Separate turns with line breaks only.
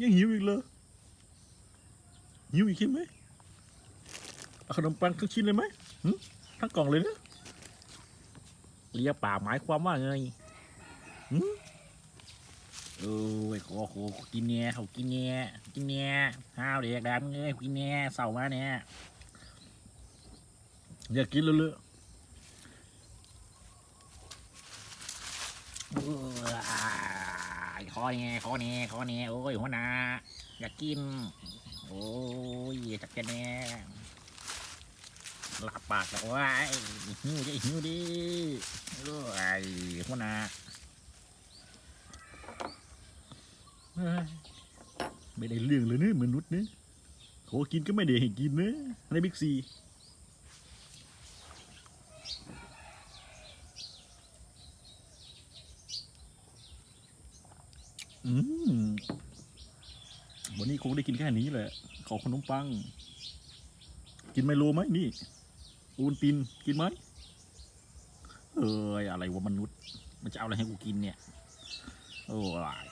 ยังหิวอีกเลยหิวอีกใช่ไหมขนมปังทั้งชิ้นเลยไหมหทั้งกล่องเลยนะเลียป่าหมายความว่าไงเออไอ้ขอขอกินเนี่ยเขากินเนี่ยกินเนี่ยห้าวเด็กดำเงยกินเนี่ยเศร้ามาเนี่ยอยากกินเลยเลยเออขอเนี่ยขอเนี่ยขอเนี่ยโอ้ยหัวหน้าอยากกิน โอ้ยจักแกแน่หลับปากแล้วว้ายหิวจะหิวดิโอ้ยหัวหน้าไม่ได้เรื่องเลยเนี่ยมนุษย์เนี่ยขอกินก็ไม่ได้ให้กินเนะในบิ๊กซี วันนี้คงได้กินแค่นี้แหละ ขอขนมปัง กินไมโลไหมนี่อูนตินกินไหมเอ้ยอะไรวะมนุษย์ มันจะเอาอะไรให้กูกินเนี่ย โอ้ย